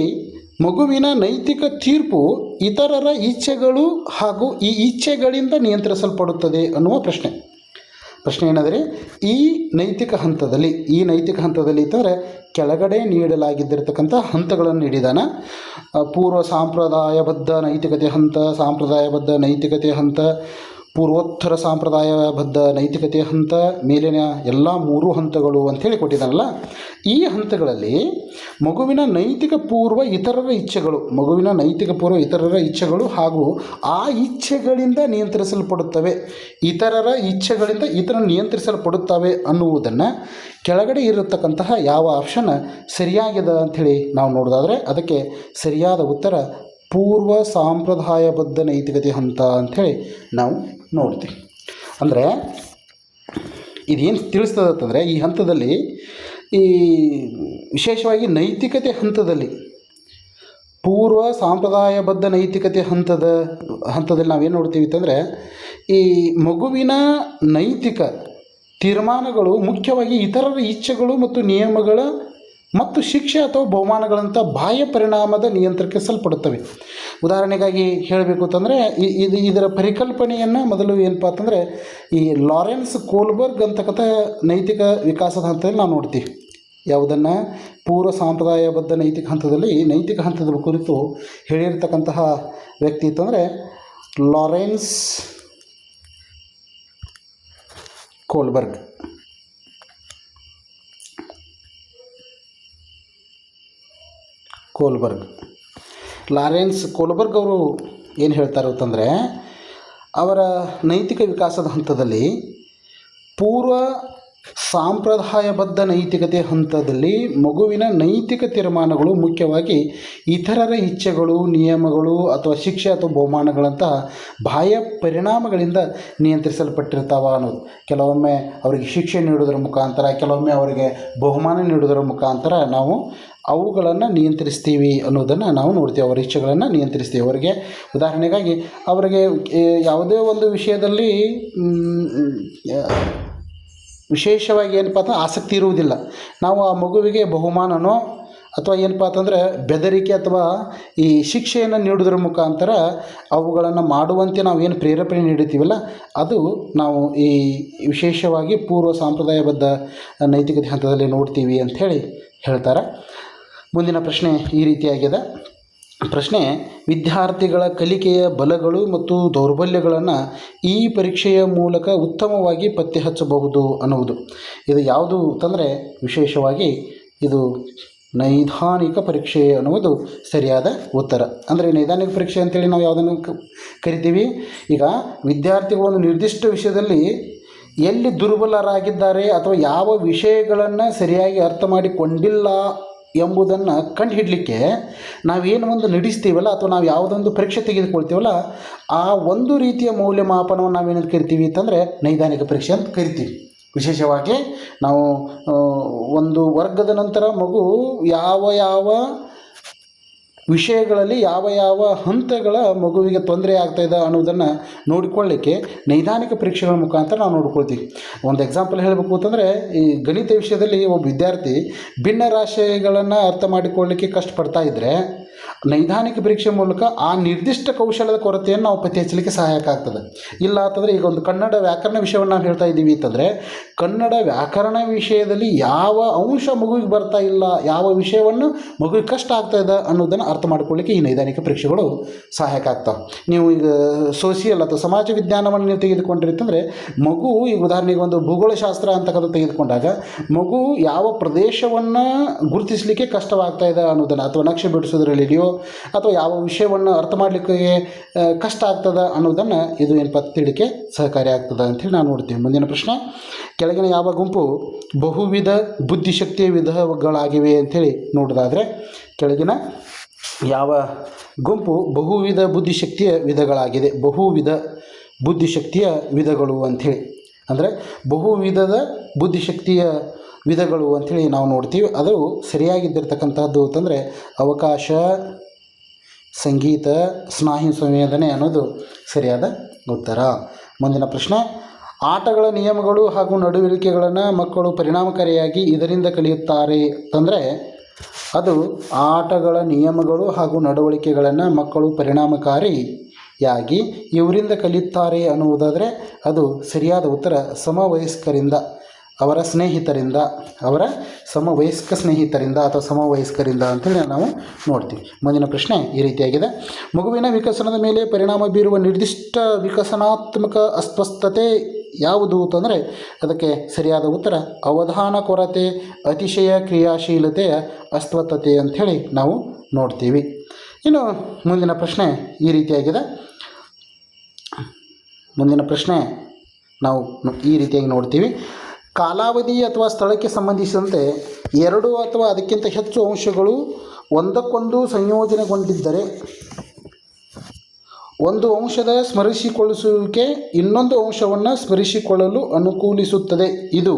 ಮಗುವಿನ ನೈತಿಕ ತೀರ್ಪು ಇತರರ ಇಚ್ಛೆಗಳು ಹಾಗೂ ಈ ಇಚ್ಛೆಗಳಿಂದ ನಿಯಂತ್ರಿಸಲ್ಪಡುತ್ತದೆ ಅನ್ನುವ ಪ್ರಶ್ನೆ. ಪ್ರಶ್ನೆ ಏನಂದರೆ, ಈ ನೈತಿಕ ಹಂತದಲ್ಲಿ, ಈ ನೈತಿಕ ಹಂತದಲ್ಲಿ ಇದ್ದರೆ ಕೆಳಗಡೆ ನೀಡಲಾಗಿದ್ದಿರತಕ್ಕಂಥ ಹಂತಗಳನ್ನು ನೀಡಿದಾನ. ಪೂರ್ವ ಸಾಂಪ್ರದಾಯಬದ್ಧ ನೈತಿಕತೆ ಹಂತ, ಸಾಂಪ್ರದಾಯಬದ್ಧ ನೈತಿಕತೆ ಹಂತ ಪೂರ್ವೋತ್ತರ ಸಾಂಪ್ರದಾಯಬದ್ಧ ನೈತಿಕತೆ ಹಂತ, ಮೇಲಿನ ಎಲ್ಲ ಮೂರು ಹಂತಗಳು ಅಂಥೇಳಿ ಕೊಟ್ಟಿದ್ದಾನಲ್ಲ, ಈ ಹಂತಗಳಲ್ಲಿ ಮಗುವಿನ ನೈತಿಕ ಪೂರ್ವ ಇತರರ ಇಚ್ಛೆಗಳು, ಮಗುವಿನ ನೈತಿಕ ಪೂರ್ವ ಇತರರ ಇಚ್ಛೆಗಳು ಹಾಗೂ ಆ ಇಚ್ಛೆಗಳಿಂದ ನಿಯಂತ್ರಿಸಲ್ಪಡುತ್ತವೆ. ಇತರರ ಇಚ್ಛೆಗಳಿಂದ ಇತರ ನಿಯಂತ್ರಿಸಲ್ಪಡುತ್ತವೆ ಅನ್ನುವುದನ್ನು ಕೆಳಗಡೆ ಇರತಕ್ಕಂತಹ ಯಾವ ಆಪ್ಷನ್ ಸರಿಯಾಗಿದೆ ಅಂಥೇಳಿ ನಾವು ನೋಡೋದಾದರೆ ಅದಕ್ಕೆ ಸರಿಯಾದ ಉತ್ತರ ಪೂರ್ವ ಸಾಂಪ್ರದಾಯಬದ್ಧ ನೈತಿಕತೆ ಹಂತ ಅಂಥೇಳಿ ನಾವು ನೋಡ್ತೀವಿ. ಅಂದರೆ ಇದೇನು ತಿಳಿಸ್ತದೆ ಅಂತಂದರೆ ಈ ಹಂತದಲ್ಲಿ ಈ ವಿಶೇಷವಾಗಿ ನೈತಿಕತೆ ಹಂತದಲ್ಲಿ, ಪೂರ್ವ ಸಾಂಪ್ರದಾಯಬದ್ಧ ನೈತಿಕತೆ ಹಂತದ, ಹಂತದಲ್ಲಿ ನಾವೇನು ನೋಡ್ತೀವಿ ಅಂತಂದರೆ ಈ ಮಗುವಿನ ನೈತಿಕ ತೀರ್ಮಾನಗಳು ಮುಖ್ಯವಾಗಿ ಇತರರ ಇಚ್ಛೆಗಳು ಮತ್ತು ನಿಯಮಗಳ ಮತ್ತು ಶಿಕ್ಷೆ ಅಥವಾ ಬಹುಮಾನಗಳಂಥ ಬಾಹ್ಯ ಪರಿಣಾಮದ ನಿಯಂತ್ರಿಸಲ್ಪಡುತ್ತವೆ ಉದಾಹರಣೆಗಾಗಿ ಹೇಳಬೇಕು ಅಂತಂದರೆ ಇದು ಇದರ ಪರಿಕಲ್ಪನೆಯನ್ನು ಮೊದಲು ಏನಪ್ಪ ಅಂತಂದರೆ, ಈ ಲಾರೆನ್ಸ್ ಕೋಲ್ಬರ್ಗ್ ಅಂತಕ್ಕಂಥ ನೈತಿಕ ವಿಕಾಸದ ಹಂತದಲ್ಲಿ ನಾವು ನೋಡ್ತೀವಿ. ಯಾವುದನ್ನು? ಪೂರ್ವ ಸಾಂಪ್ರದಾಯಬದ್ಧ ನೈತಿಕ ಹಂತದಲ್ಲಿ, ನೈತಿಕ ಹಂತದ ಕುರಿತು ಹೇಳಿರ್ತಕ್ಕಂತಹ ವ್ಯಕ್ತಿ ಇತ್ತಂದರೆ, Lawrence Kohlberg. Kohlberg. Lawrence Kohlberg ಅವರು ಏನು ಹೇಳ್ತಾರೆ ಅಂತಂದರೆ ಅವರ ನೈತಿಕ ವಿಕಾಸದ ಹಂತದಲ್ಲಿ ಪೂರ್ವ ಸಾಂಪ್ರದಾಯಬದ್ಧ ನೈತಿಕತೆ ಹಂತದಲ್ಲಿ ಮಗುವಿನ ನೈತಿಕ ತೀರ್ಮಾನಗಳು ಮುಖ್ಯವಾಗಿ ಇತರರ ಇಚ್ಛೆಗಳು, ನಿಯಮಗಳು ಅಥವಾ ಶಿಕ್ಷೆ ಅಥವಾ ಬಹುಮಾನಗಳಂತಹ ಬಾಹ್ಯ ಪರಿಣಾಮಗಳಿಂದ ನಿಯಂತ್ರಿಸಲ್ಪಟ್ಟಿರ್ತಾವ ಅನ್ನೋದು. ಕೆಲವೊಮ್ಮೆ ಅವರಿಗೆ ಶಿಕ್ಷೆ ನೀಡುವುದರ ಮುಖಾಂತರ, ಕೆಲವೊಮ್ಮೆ ಅವರಿಗೆ ಬಹುಮಾನ ನೀಡೋದರ ಮುಖಾಂತರ ನಾವು ಅವುಗಳನ್ನು ನಿಯಂತ್ರಿಸ್ತೀವಿ ಅನ್ನೋದನ್ನು ನಾವು ನೋಡ್ತೀವಿ, ಅವರ ಇಚ್ಛೆಗಳನ್ನು ನಿಯಂತ್ರಿಸ್ತೀವಿ. ಅವರಿಗೆ ಉದಾಹರಣೆಗಾಗಿ, ಅವರಿಗೆ ಯಾವುದೇ ಒಂದು ವಿಷಯದಲ್ಲಿ ವಿಶೇಷವಾಗಿ ಏನಪ್ಪ ಅಂದ್ರೆ ಆಸಕ್ತಿ ಇರುವುದಿಲ್ಲ. ನಾವು ಆ ಮಗುವಿಗೆ ಬಹುಮಾನನೋ ಅಥವಾ ಏನಪ್ಪ ಅಂತಂದರೆ ಬೆದರಿಕೆ ಅಥವಾ ಈ ಶಿಕ್ಷೆಯನ್ನು ನೀಡೋದ್ರ ಮುಖಾಂತರ ಅವುಗಳನ್ನು ಮಾಡುವಂತೆ ನಾವು ಏನು ಪ್ರೇರೇಪಣೆ ನೀಡುತ್ತೀವಲ್ಲ ಅದು ನಾವು ಈ ವಿಶೇಷವಾಗಿ ಪೂರ್ವ ಸಾಂಪ್ರದಾಯಬದ್ಧ ನೈತಿಕತೆ ಹಂತದಲ್ಲಿ ನೋಡ್ತೀವಿ ಅಂಥೇಳಿ ಹೇಳ್ತಾರೆ. ಮುಂದಿನ ಪ್ರಶ್ನೆ ಈ ರೀತಿಯಾಗಿದೆ. ಪ್ರಶ್ನೆ, ವಿದ್ಯಾರ್ಥಿಗಳ ಕಲಿಕೆಯ ಬಲಗಳು ಮತ್ತು ದೌರ್ಬಲ್ಯಗಳನ್ನು ಈ ಪರೀಕ್ಷೆಯ ಮೂಲಕ ಉತ್ತಮವಾಗಿ ಪತ್ತೆ ಹಚ್ಚಬಹುದು ಅನ್ನುವುದು. ಇದು ಯಾವುದು ಅಂತಂದರೆ, ವಿಶೇಷವಾಗಿ ಇದು ನೈದಾನಿಕ ಪರೀಕ್ಷೆ ಅನ್ನುವುದು ಸರಿಯಾದ ಉತ್ತರ. ಅಂದರೆ ನೈದಾನಿಕ ಪರೀಕ್ಷೆ ಅಂತೇಳಿ ನಾವು ಯಾವುದನ್ನು ಕರಿತೀವಿ? ಈಗ ವಿದ್ಯಾರ್ಥಿಗಳು ಒಂದು ನಿರ್ದಿಷ್ಟ ವಿಷಯದಲ್ಲಿ ಎಲ್ಲಿ ದುರ್ಬಲರಾಗಿದ್ದಾರೆ ಅಥವಾ ಯಾವ ವಿಷಯಗಳನ್ನು ಸರಿಯಾಗಿ ಅರ್ಥ ಮಾಡಿಕೊಂಡಿಲ್ಲ ಎಂಬುದನ್ನು ಕಂಡುಹಿಡಲಿಕ್ಕೆ ನಾವೇನು ಒಂದು ನಡೆಸ್ತೀವಲ್ಲ ಅಥವಾ ನಾವು ಯಾವುದೊಂದು ಪರೀಕ್ಷೆ ತೆಗೆದುಕೊಳ್ತೀವಲ್ಲ, ಆ ಒಂದು ರೀತಿಯ ಮೌಲ್ಯಮಾಪನವನ್ನು ನಾವೇನಂತ ಕರಿತೀವಿ ಅಂತಂದರೆ ನೈದಾನಿಕ ಪರೀಕ್ಷೆ ಅಂತ ಕರಿತೀವಿ. ವಿಶೇಷವಾಗಿ ನಾವು ಒಂದು ವರ್ಗದ ನಂತರ ಮಗು ಯಾವ ಯಾವ ವಿಷಯಗಳಲ್ಲಿ ಯಾವ ಯಾವ ಹಂತಗಳ ಮಗುವಿಗೆ ತೊಂದರೆ ಆಗ್ತಾಯಿದೆ ಅನ್ನೋದನ್ನು ನೋಡಿಕೊಳ್ಳಿಕ್ಕೆ ನೈದಾನಿಕ ಪರೀಕ್ಷೆಗಳ ಮುಖಾಂತರ ನಾವು ನೋಡ್ಕೊಳ್ತೀವಿ. ಒಂದು ಎಕ್ಸಾಂಪಲ್ ಹೇಳಬೇಕು ಅಂತಂದರೆ, ಈ ಗಣಿತ ವಿಷಯದಲ್ಲಿ ಒಬ್ಬ ವಿದ್ಯಾರ್ಥಿ ಭಿನ್ನ ರಾಶಿಗಳನ್ನು ಅರ್ಥ ಮಾಡಿಕೊಳ್ಳಿಕ್ಕೆ ಕಷ್ಟಪಡ್ತಾ ಇದ್ದರೆ ನೈದಾನಿಕ ಪರೀಕ್ಷೆ ಮೂಲಕ ಆ ನಿರ್ದಿಷ್ಟ ಕೌಶಲದ ಕೊರತೆಯನ್ನು ನಾವು ಪತ್ತೆ ಹಚ್ಚಲಿಕ್ಕೆ ಸಹಾಯಕ ಆಗ್ತದೆ. ಇಲ್ಲ ಅಂತಂದರೆ ಈಗ ಒಂದು ಕನ್ನಡ ವ್ಯಾಕರಣ ವಿಷಯವನ್ನು ನಾವು ಹೇಳ್ತಾ ಇದ್ದೀವಿ ಅಂತಂದರೆ, ಕನ್ನಡ ವ್ಯಾಕರಣ ವಿಷಯದಲ್ಲಿ ಯಾವ ಅಂಶ ಮಗುವಿಗೆ ಬರ್ತಾ ಇಲ್ಲ, ಯಾವ ವಿಷಯವನ್ನು ಮಗುವಿಗೆ ಕಷ್ಟ ಆಗ್ತಾ ಇದೆ ಅನ್ನೋದನ್ನು ಅರ್ಥ ಮಾಡ್ಕೊಳ್ಳಿಕ್ಕೆ ಈ ನೈದಾನಿಕ ಪರೀಕ್ಷೆಗಳು ಸಹಾಯಕ ಆಗ್ತಾವೆ. ನೀವು ಈಗ ಸೋಷಿಯಲ್ ಅಥವಾ ಸಮಾಜ ವಿಜ್ಞಾನವನ್ನು ನೀವು ತೆಗೆದುಕೊಂಡಿರ್ತಂದರೆ ಮಗು ಈಗ ಉದಾಹರಣೆಗೆ ಒಂದು ಭೂಗೋಳಶಾಸ್ತ್ರ ಅಂತಕ್ಕಂಥ ತೆಗೆದುಕೊಂಡಾಗ, ಮಗು ಯಾವ ಪ್ರದೇಶವನ್ನು ಗುರುತಿಸಲಿಕ್ಕೆ ಕಷ್ಟವಾಗ್ತಾ ಇದೆ ಅನ್ನೋದನ್ನು, ಅಥವಾ ನಕ್ಷೆ ಬಿಡಿಸೋದ್ರಲ್ಲಿದೆಯೋ ಅಥವಾ ಯಾವ ವಿಷಯವನ್ನು ಅರ್ಥ ಮಾಡಲಿಕ್ಕೆ ಕಷ್ಟ ಆಗ್ತದೆ ಅನ್ನೋದನ್ನು ಇದು ಏನಪ್ಪ ತಿಳಿಕೆ ಸಹಕಾರಿ ಆಗ್ತದೆ ಅಂಥೇಳಿ ನಾವು ನೋಡ್ತೀವಿ ಮುಂದಿನ ಪ್ರಶ್ನೆ, ಕೆಳಗಿನ ಯಾವ ಗುಂಪು ಬಹುವಿಧ ಬುದ್ಧಿಶಕ್ತಿಯ ವಿಧಗಳಾಗಿವೆ ಅಂಥೇಳಿ ನೋಡೋದಾದರೆ, ಕೆಳಗಿನ ಯಾವ ಗುಂಪು ಬಹುವಿಧ ಬುದ್ಧಿಶಕ್ತಿಯ ವಿಧಗಳಾಗಿದೆ, ಬಹುವಿಧ ಬುದ್ಧಿಶಕ್ತಿಯ ವಿಧಗಳು ಅಂಥೇಳಿ ಅಂದರೆ ಬಹುವಿಧದ ಬುದ್ಧಿಶಕ್ತಿಯ ವಿಧಗಳು ಅಂಥೇಳಿ ನಾವು ನೋಡ್ತೀವಿ. ಅದು ಸರಿಯಾಗಿದ್ದಿರ್ತಕ್ಕಂಥದ್ದು ಅಂತಂದರೆ ಅವಕಾಶ ಸಂಗೀತ ಸ್ನಾಯು ಸಂವೇದನೆ ಅನ್ನೋದು ಸರಿಯಾದ ಉತ್ತರ. ಮುಂದಿನ ಪ್ರಶ್ನೆ, ಆಟಗಳ ನಿಯಮಗಳು ಹಾಗೂ ನಡವಳಿಕೆಗಳನ್ನು ಮಕ್ಕಳು ಪರಿಣಾಮಕಾರಿಯಾಗಿ ಇದರಿಂದ ಕಲಿಯುತ್ತಾರೆ ಅಂತಂದರೆ ಅದು ಆಟಗಳ ನಿಯಮಗಳು ಹಾಗೂ ನಡವಳಿಕೆಗಳನ್ನು ಮಕ್ಕಳು ಪರಿಣಾಮಕಾರಿಯಾಗಿ ಇವರಿಂದ ಕಲಿಯುತ್ತಾರೆ ಅನ್ನುವುದಾದರೆ ಅದು ಸರಿಯಾದ ಉತ್ತರ ಸಮವಯಸ್ಕರಿಂದ. ಅವರ ಸ್ನೇಹಿತರಿಂದ, ಅವರ ಸಮವಯಸ್ಕ ಸ್ನೇಹಿತರಿಂದ ಅಥವಾ ಸಮವಯಸ್ಕರಿಂದ ಅಂತೇಳಿ ನಾವು ನೋಡ್ತೀವಿ. ಮುಂದಿನ ಪ್ರಶ್ನೆ ಈ ರೀತಿಯಾಗಿದೆ. ಮಗುವಿನ ವಿಕಸನದ ಮೇಲೆ ಪರಿಣಾಮ ಬೀರುವ ನಿರ್ದಿಷ್ಟ ವಿಕಸನಾತ್ಮಕ ಅಸ್ವಸ್ಥತೆ ಯಾವುದು ಅಂತಂದರೆ ಅದಕ್ಕೆ ಸರಿಯಾದ ಉತ್ತರ, ಅವಧಾನ ಕೊರತೆ, ಅತಿಶಯ ಕ್ರಿಯಾಶೀಲತೆಯ ಅಸ್ವಸ್ಥತೆ ಅಂಥೇಳಿ ನಾವು ನೋಡ್ತೀವಿ. ಇನ್ನು ಮುಂದಿನ ಪ್ರಶ್ನೆ ಈ ರೀತಿಯಾಗಿದೆ. ಮುಂದಿನ ಪ್ರಶ್ನೆ ನಾವು ಈ ರೀತಿಯಾಗಿ ನೋಡ್ತೀವಿ. ಕಾಲಾವಧಿ ಅಥವಾ ಸ್ಥಳಕ್ಕೆ ಸಂಬಂಧಿಸಿದಂತೆ ಎರಡು ಅಥವಾ ಅದಕ್ಕಿಂತ ಹೆಚ್ಚು ಅಂಶಗಳು ಒಂದಕ್ಕೊಂದು ಸಂಯೋಜನೆಗೊಂಡಿದ್ದರೆ, ಒಂದು ಅಂಶದ ಸ್ಮರಿಸಿಕೊಳ್ಳಿಸುವಿಕೆ ಇನ್ನೊಂದು ಅಂಶವನ್ನು ಸ್ಮರಿಸಿಕೊಳ್ಳಲು ಅನುಕೂಲಿಸುತ್ತದೆ. ಇದು